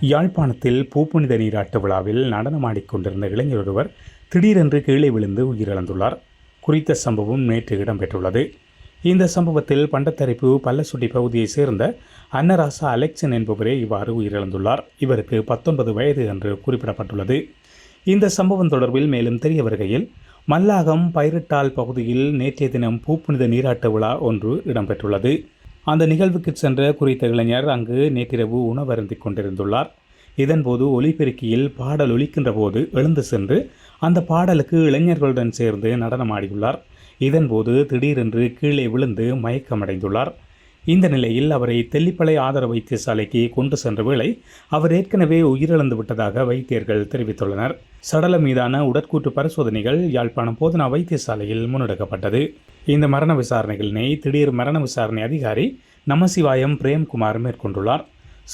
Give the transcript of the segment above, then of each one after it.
யாழ்ப்பாணத்தில் பூப்புனித நீராட்டு விழாவில் நடனமாடிக்கொண்டிருந்த இளைஞர் ஒருவர் திடீரென்று கீழே விழுந்து உயிரிழந்துள்ளார். குறித்த சம்பவம் நேற்று இடம்பெற்றுள்ளது. இந்த சம்பவத்தில் பண்டத்தரிப்பு பல்லசுட்டி பகுதியைச் சேர்ந்த அன்னராசா அலெக்சன் என்பவரே இவ்வாறு உயிரிழந்துள்ளார். இவருக்கு பத்தொன்பது வயது என்று குறிப்பிடப்பட்டுள்ளது. இந்த சம்பவம் தொடர்பில் மேலும் தெரிய வருகையில் மல்லாகம் பைரட்டால் பகுதியில் நேற்றைய தினம் பூப்புனித நீராட்டு விழா ஒன்று இடம்பெற்றுள்ளது. அந்த நிகழ்வுக்கு சென்ற குறித்த இளைஞர் அங்கு நேற்றிரவு உணவருந்தி கொண்டிருந்துள்ளார். இதன்போது ஒலிபெருக்கியில் பாடல் ஒலிக்கின்ற போது எழுந்து சென்று அந்த பாடலுக்கு இளைஞர்களுடன் சேர்ந்து நடனமாடியுள்ளார். இதன்போது திடீரென்று கீழே விழுந்து மயக்கமடைந்துள்ளார். இந்த நிலையில் அவரை தெல்லிப்பளை ஆதர வைத்தியசாலைக்கு கொண்டு சென்ற வேளை அவர் ஏற்கனவே உயிரிழந்து விட்டதாக வைத்தியர்கள் தெரிவித்துள்ளனர். சடலம் மீதான உடற்கூற்று பரிசோதனைகள் யாழ்ப்பாணம் போதனா வைத்தியசாலையில் முன்னெடுக்கப்பட்டது. இந்த மரண விசாரணைகளினை திடீர் மரண விசாரணை அதிகாரி நமசிவாயம் பிரேம்குமார் மேற்கொண்டுள்ளார்.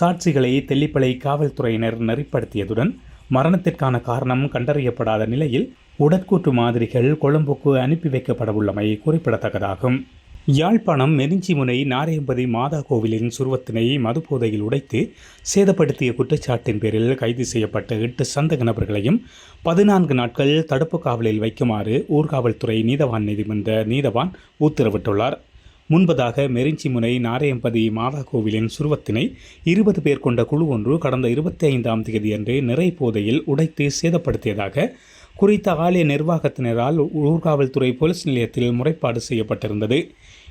சாட்சிகளை தெல்லிப்பளை காவல்துறையினர் நெறிப்படுத்தியதுடன் மரணத்திற்கான காரணம் கண்டறியப்படாத நிலையில் உடற்கூற்று மாதிரிகள் கொழும்புக்கு அனுப்பி வைக்கப்படவுள்ளமை குறிப்பிடத்தக்கதாகும். யாழ்ப்பாணம் மெரிஞ்சிமுனை நாரையம்பதி மாதா கோவிலின் சுருவத்தினை மதுபோதையில் உடைத்து சேதப்படுத்திய குற்றச்சாட்டின் பேரில் கைது செய்யப்பட்ட எட்டு சந்தக நபர்களையும் பதினான்கு நாட்கள் தடுப்பு காவலில் வைக்குமாறு ஊர்காவல்துறை நீதவான் நீதிமன்ற நீதவான் உத்தரவிட்டுள்ளார். முன்பதாக மெரிஞ்சிமுனை நாரையம்பதி மாதா கோவிலின் சுருவத்தினை இருபது பேர் கொண்ட குழு ஒன்று கடந்த இருபத்தி ஐந்தாம் தேதியன்று நிறை போதையில் உடைத்து சேதப்படுத்தியதாக குறித்த ஆலய நிர்வாகத்தினரால் ஊர்காவல்துறை போலீஸ் நிலையத்தில் முறைப்பாடு செய்யப்பட்டிருந்தது.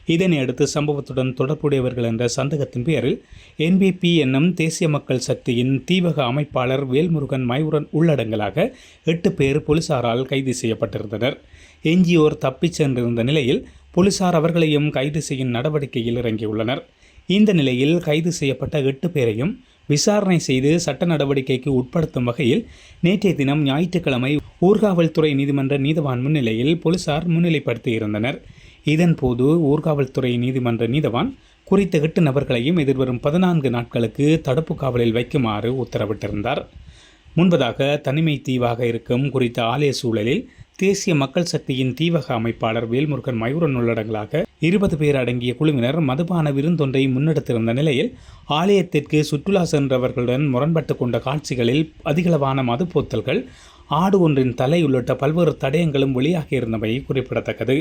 இதனையடுத்து சம்பவத்துடன் தொடர்புடையவர்கள் என்ற சந்தேகத்தின் பேரில் என்பிபி என்னும் தேசிய மக்கள் சக்தியின் தீவக அமைப்பாளர் வேல்முருகன் மயூரன் உள்ளடங்கலாக எட்டு பேர் போலீசாரால் கைது செய்யப்பட்டிருந்தனர். எஞ்சியோர் தப்பிச் சென்றிருந்த நிலையில் போலீசார் அவர்களையும் கைது செய்யும் நடவடிக்கையில் இறங்கியுள்ளனர். இந்த நிலையில் கைது செய்யப்பட்ட எட்டு பேரையும் விசாரணை செய்து சட்ட நடவடிக்கைக்கு உட்படுத்தும் வகையில் நேற்றைய தினம் ஞாயிற்றுக்கிழமை ஊர்காவல்துறை நீதிமன்ற நீதவான் முன்னிலையில் போலீசார் முன்னிலைப்படுத்தியிருந்தனர். இதன்போது ஊர்காவல்துறை நீதிமன்ற நீதவான் குறித்த எட்டு நபர்களையும் எதிர்வரும் பதினான்கு நாட்களுக்கு தடுப்பு காவலில் வைக்குமாறு உத்தரவிட்டிருந்தார். முன்பதாக தனிமை தீவாக இருக்கும் குறித்த ஆலய சூழலில் தேசிய மக்கள் சக்தியின் தீவக அமைப்பாளர் வேல்முருகன் மயூரன் உள்ளடங்களாக இருபது பேர் அடங்கிய குழுவினர் மதுபான விருந்தொன்றை முன்னெடுத்திருந்த நிலையில் ஆலயத்திற்கு சுற்றுலா சென்றவர்களுடன் முரண்பட்டு கொண்ட காட்சிகளில் அதிகளவான மதுப்போத்தல்கள் ஆடு ஒன்றின் தலை உள்ளிட்ட பல்வேறு தடயங்களும் வெளியாகியிருந்தமை குறிப்பிடத்தக்கது.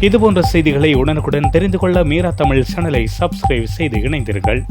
இதுபோன்ற செய்திகளை உடனுக்குடன் தெரிந்து கொள்ள மீரா தமிழ் சேனலை சப்ஸ்கிரைப் செய்து இணைந்தீர்கள்